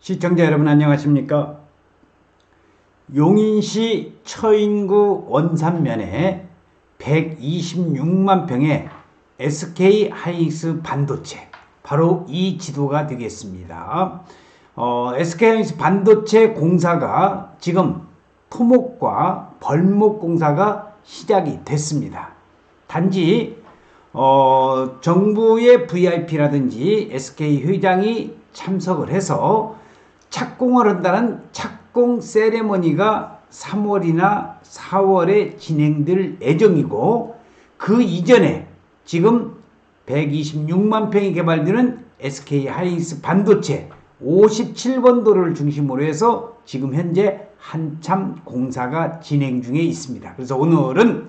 시청자 여러분 안녕하십니까? 용인시 처인구 원산면에 126만 평의 SK 하이닉스 반도체 바로 이 지도가 되겠습니다. 어, SK 하이닉스 반도체 공사가 지금 토목과 벌목 공사가 시작이 됐습니다. 단지 어, 정부의 VIP라든지 SK 회장이 참석을 해서 착공을 한다는 착공 세레머니가 3월이나 4월에 진행될 예정이고 그 이전에 지금 126만 평이 개발되는 SK 하이닉스 반도체 57번 도로를 중심으로 해서 지금 현재 한참 공사가 진행 중에 있습니다. 그래서 오늘은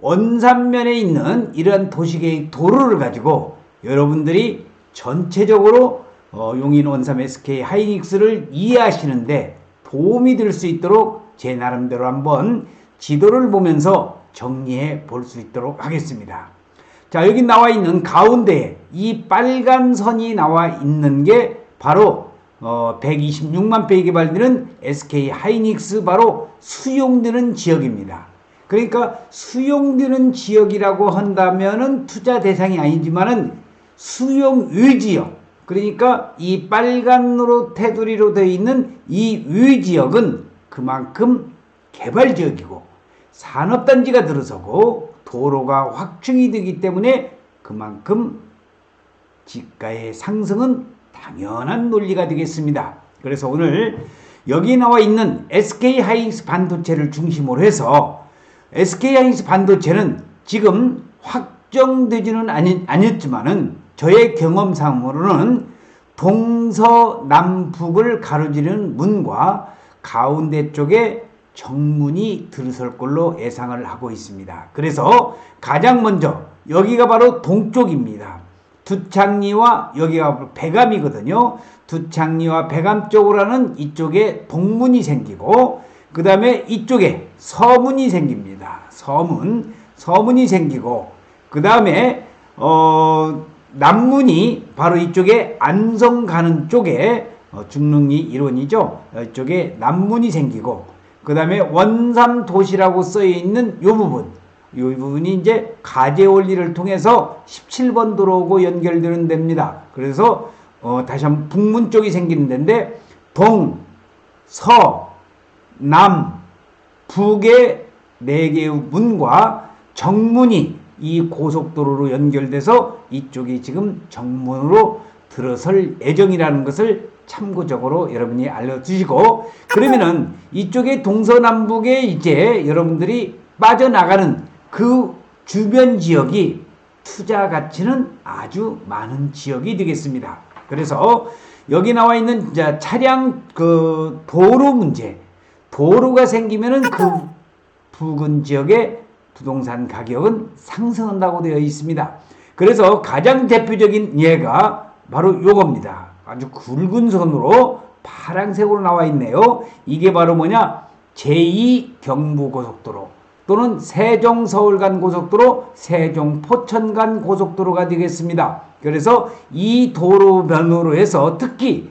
원산면에 있는 이러한 도시계획 도로를 가지고 여러분들이 전체적으로 어, 용인 원삼 SK 하이닉스를 이해하시는데 도움이 될 수 있도록 제 나름대로 한번 지도를 보면서 정리해 볼 수 있도록 하겠습니다. 자, 여기 나와 있는 가운데에 이 빨간 선이 나와 있는 게 바로 어, 126만 평이 개발되는 SK 하이닉스 바로 수용되는 지역입니다. 그러니까 수용되는 지역이라고 한다면은 투자 대상이 아니지만은 수용 의지역 그러니까 이 빨간으로 테두리로 되어 있는 이 위 지역은 그만큼 개발 지역이고 산업단지가 들어서고 도로가 확충이 되기 때문에 그만큼 지가의 상승은 당연한 논리가 되겠습니다. 그래서 오늘 여기 나와 있는 SK 하이닉스 반도체를 중심으로 해서 SK 하이닉스 반도체는 지금 확정되지는 아니, 아니었지만은 저의 경험상으로는 동서남북을 가로지르는 문과 가운데 쪽에 정문이 들어설 걸로 예상을 하고 있습니다. 그래서 가장 먼저 여기가 바로 동쪽입니다. 두창리와 여기가 배감이거든요. 두창리와 배감 쪽으로 하는 이쪽에 동문이 생기고 그 다음에 이쪽에 서문이 생깁니다. 서문, 서문이 생기고 그 다음에 어, 남문이 바로 이쪽에 안성 가는 쪽에 어, 중릉리 일원이죠. 어, 이쪽에 남문이 생기고 그 다음에 원삼 도시라고 쓰여 있는 이 부분 이 부분이 이제 가제 원리를 통해서 17번 도로고 연결되는 데입니다. 그래서 어, 다시 한번 북문 쪽이 생기는 데인데 동, 서, 남, 북의 네 개의 문과 정문이 이 고속도로로 연결돼서 이쪽이 지금 정문으로 들어설 예정이라는 것을 참고적으로 여러분이 알려주시고 그러면은 이쪽에 동서남북에 이제 여러분들이 빠져나가는 그 주변 지역이 투자 가치는 아주 많은 지역이 되겠습니다. 그래서 여기 나와 있는 차량 그 도로 문제, 도로가 생기면은 그 부근 지역에 부동산 가격은 상승한다고 되어 있습니다. 그래서 가장 대표적인 예가 바로 요겁니다. 아주 굵은 선으로 파란색으로 나와 있네요. 이게 바로 뭐냐? 제2 경부고속도로 또는 세종 서울 간 고속도로, 세종 포천 간 고속도로가 되겠습니다. 그래서 이 도로변으로 해서 특히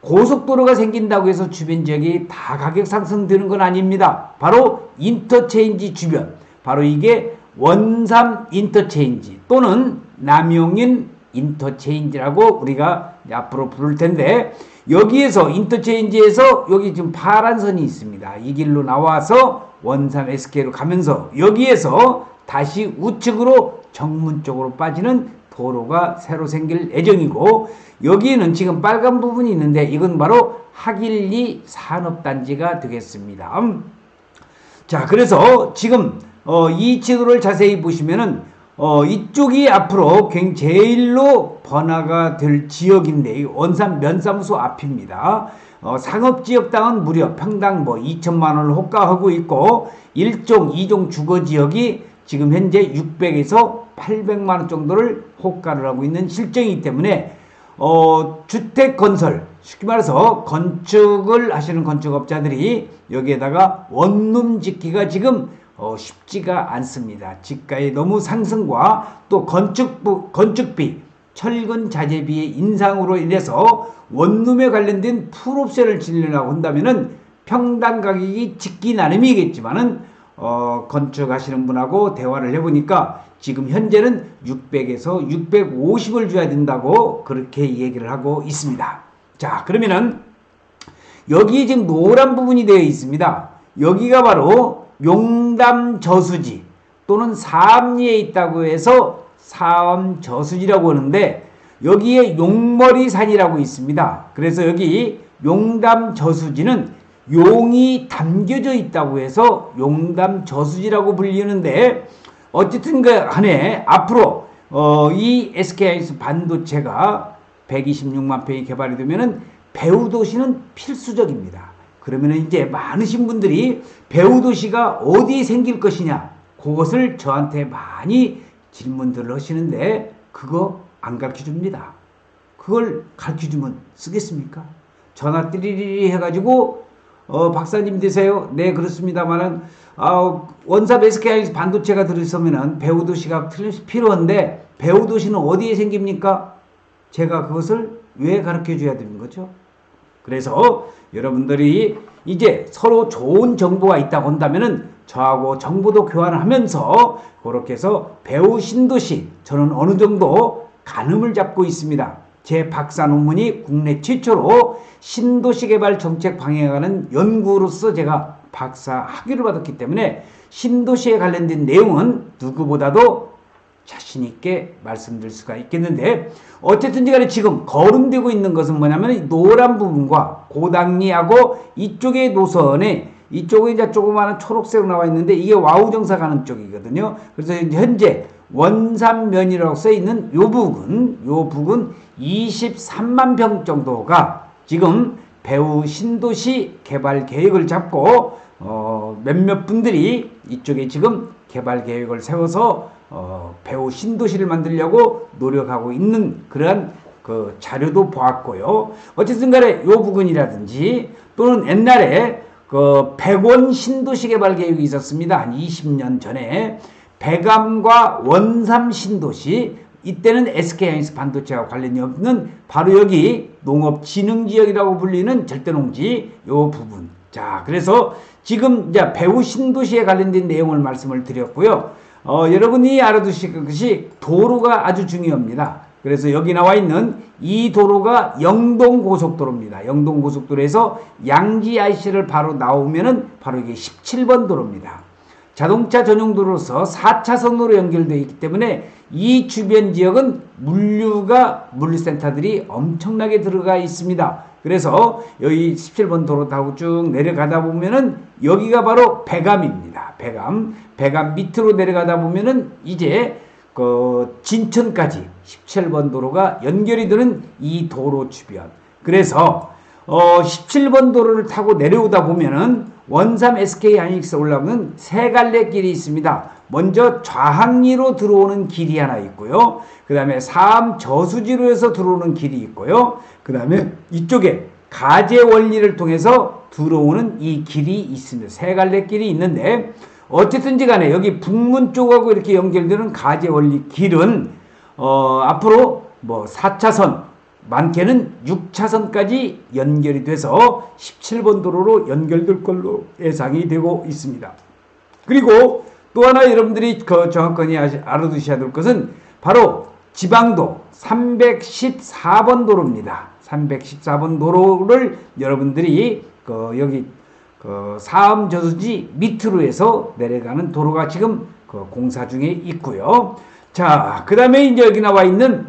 고속도로가 생긴다고 해서 주변 지역이 다 가격 상승되는 건 아닙니다. 바로 인터체인지 주변, 바로 이게 원삼 인터체인지 또는 남용인 인터체인지라고 우리가 앞으로 부를 텐데 여기에서 인터체인지에서 여기 지금 파란 선이 있습니다. 이 길로 나와서 원삼 SK로 가면서 여기에서 다시 우측으로 정문 쪽으로 빠지는 도로가 새로 생길 예정이고 여기에는 지금 빨간 부분이 있는데 이건 바로 하길리 산업단지가 되겠습니다. 자 그래서 지금 어, 이 지도를 자세히 보시면은 어, 이쪽이 앞으로 제일로 번화가 될 지역인데 원산 면사무소 앞입니다. 어, 상업지역당은 무려 평당 뭐 2천만 원을 호가하고 있고 1종, 2종 주거지역이 지금 현재 600에서 800만 원 정도를 호가를 하고 있는 실정이기 때문에 어, 주택 건설 쉽게 말해서 건축을 하시는 건축업자들이 여기에다가 원룸 짓기가 지금 어, 쉽지가 않습니다. 집가의 너무 상승과 또 건축부, 건축비 철근 자재비의 인상으로 인해서 원룸에 관련된 풀옵션을 지르려고 한다면은 평당 가격이 짓기 나름이겠지만은 어, 건축하시는 분하고 대화를 해보니까 지금 현재는 600에서 650을 줘야 된다고 그렇게 얘기를 하고 있습니다. 자, 그러면은 여기에 지금 노란 부분이 되어 있습니다. 여기가 바로 용담 저수지 또는 사암리에 있다고 해서 사암 저수지라고 하는데 여기에 용머리 산이라고 있습니다. 그래서 여기 용담 저수지는 용이 담겨져 있다고 해서 용담 저수지라고 불리는데 어쨌든 간에 앞으로 어, 이 SK하이닉스 반도체가 126만 평이 개발이 되면은 배우 도시는 필수적입니다. 그러면 이제 많으신 분들이 배우 도시가 어디에 생길 것이냐 그것을 저한테 많이 질문들을 하시는데 그거 안 가르쳐 줍니다. 그걸 가르쳐 주면 쓰겠습니까? 전화 띠리리 해가지고 어, 박사님 되세요? 네 그렇습니다만은 아, 원사 SK 반도체가 들어서면은 배우 도시가 필요한데 배우 도시는 어디에 생깁니까? 제가 그것을 왜 가르쳐 줘야 되는 거죠? 그래서 여러분들이 이제 서로 좋은 정보가 있다고 한다면은 저하고 정보도 교환을 하면서 그렇게 해서 배우 신도시 저는 어느 정도 가늠을 잡고 있습니다. 제 박사 논문이 국내 최초로 신도시 개발 정책 방향하는 연구로서 제가 박사 학위를 받았기 때문에 신도시에 관련된 내용은 누구보다도 자신 있게 말씀드릴 수가 있겠는데 어쨌든지 간에 지금 거름되고 있는 것은 뭐냐면 노란 부분과 고당리하고 이쪽의 노선에 이쪽에 이제 조그마한 초록색으로 나와 있는데 이게 와우 정사 가는 쪽이거든요. 그래서 현재 원산면이라고 써 있는 요 부분, 요 부분 23만 평 정도가 지금 배우 신도시 개발 계획을 잡고 어 몇몇 분들이 이쪽에 지금 개발 계획을 세워서 어 배우 신도시를 만들려고 노력하고 있는 그러한 그 자료도 보았고요. 어쨌든 간에 요 부분이라든지 또는 옛날에 그 백원 신도시 개발 계획이 있었습니다. 한 20년 전에 백암과 원삼 신도시 이때는 SK하이닉스 반도체와 관련이 없는 바로 여기 농업진흥지역이라고 불리는 절대농지 요 부분. 자, 그래서 지금 이제 배우 신도시에 관련된 내용을 말씀을 드렸고요. 어, 여러분이 알아두실 것이 도로가 아주 중요합니다. 그래서 여기 나와 있는 이 도로가 영동고속도로입니다. 영동고속도로에서 양지 IC를 바로 나오면은 바로 이게 17번 도로입니다. 자동차 전용 도로로서 4차선으로 연결되어 있기 때문에 이 주변 지역은 물류가 물류센터들이 엄청나게 들어가 있습니다. 그래서 여기 17번 도로 타고 쭉 내려가다 보면은 여기가 바로 배감입니다. 배감. 배감 밑으로 내려가다 보면은 이제 그 진천까지 17번 도로가 연결이 되는 이 도로 주변. 그래서 어 17번 도로를 타고 내려오다 보면은 원삼 SK 하이닉스 올라오는 세 갈래 길이 있습니다. 먼저 좌항리로 들어오는 길이 하나 있고요. 그 다음에 사암 저수지로 해서 들어오는 길이 있고요. 그 다음에 이쪽에 가제 원리를 통해서 들어오는 이 길이 있습니다. 세 갈래 길이 있는데 어쨌든지 간에 여기 북문 쪽하고 이렇게 연결되는 가제 원리 길은 어, 앞으로 뭐 4차선 많게는 6차선까지 연결이 돼서 17번 도로로 연결될 걸로 예상이 되고 있습니다. 그리고 또 하나 여러분들이 그 정확하게 알아두셔야 될 것은 바로 지방도 314번 도로입니다. 314번 도로를 여러분들이 그 여기 그 사암 저수지 밑으로 해서 내려가는 도로가 지금 그 공사 중에 있고요. 자, 그 다음에 이제 여기 나와 있는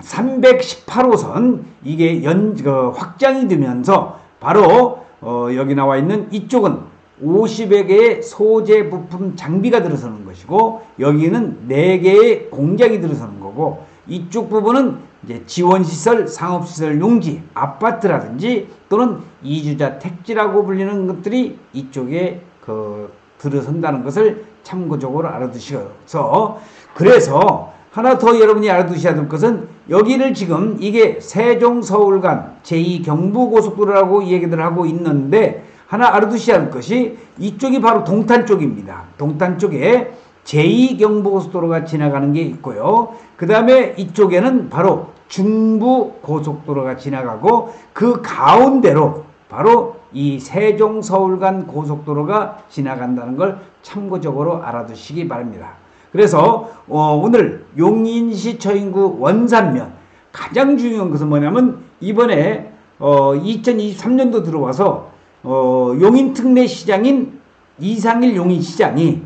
318호선 이게 연 그 확장이 되면서 바로 어, 여기 나와 있는 이쪽은 50여 개의 소재 부품 장비가 들어서는 것이고 여기는 4개의 공장이 들어서는 거고 이쪽 부분은 이제 지원시설, 상업시설 용지, 아파트라든지 또는 이주자 택지라고 불리는 것들이 이쪽에 그 들어선다는 것을 참고적으로 알아두셔서 그래서 하나 더 여러분이 알아두셔야 될 것은 여기를 지금 이게 세종 서울간 제2 경부고속도로라고 얘기들 하고 있는데 하나 알아두셔야 할 것이 이쪽이 바로 동탄 쪽입니다. 동탄 쪽에 제2 경부고속도로가 지나가는 게 있고요. 그 다음에 이쪽에는 바로 중부 고속도로가 지나가고 그 가운데로 바로 이 세종 서울 간 고속도로가 지나간다는 걸 참고적으로 알아두시기 바랍니다. 그래서 어, 오늘 용인시 처인구 원산면 가장 중요한 것은 뭐냐면 이번에 어, 2023년도 들어와서 어, 용인 특례 시장인 이상일 용인 시장이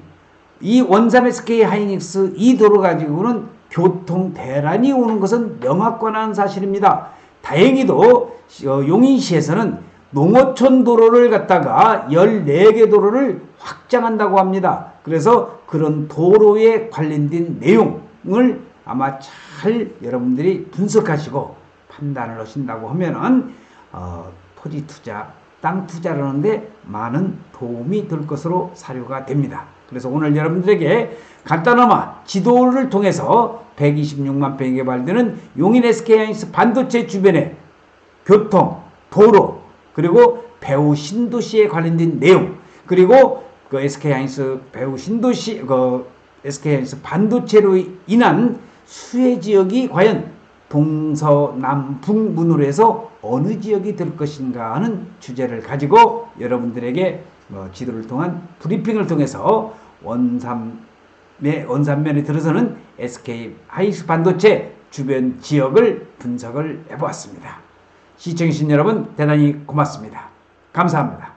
이 원삼 SK 하이닉스 이 도로 가지고는 교통 대란이 오는 것은 명확관한 사실입니다. 다행히도 어, 용인시에서는 농어촌 도로를 갖다가 14개 도로를 확장한다고 합니다. 그래서 그런 도로에 관련된 내용을 아마 잘 여러분들이 분석하시고 판단을 하신다고 하면은 어, 토지 투자, 땅 투자를 하는데 많은 도움이 될 것으로 사료가 됩니다. 그래서 오늘 여러분들에게 간단하마 지도를 통해서 126만 평이 개발되는 용인 SK하이닉스 반도체 주변의 교통, 도로, 그리고 배우 신도시에 관련된 내용, 그리고 그 SK하이닉스 배우 신도시, 그 SK하이닉스 반도체로 인한 수혜 지역이 과연 동서남북문으로 해서 어느 지역이 될 것인가 하는 주제를 가지고 여러분들에게 어, 지도를 통한 브리핑을 통해서 원삼의 원삼면에 들어서는 SK 하이스 반도체 주변 지역을 분석을 해보았습니다. 시청해주신 여러분 대단히 고맙습니다. 감사합니다.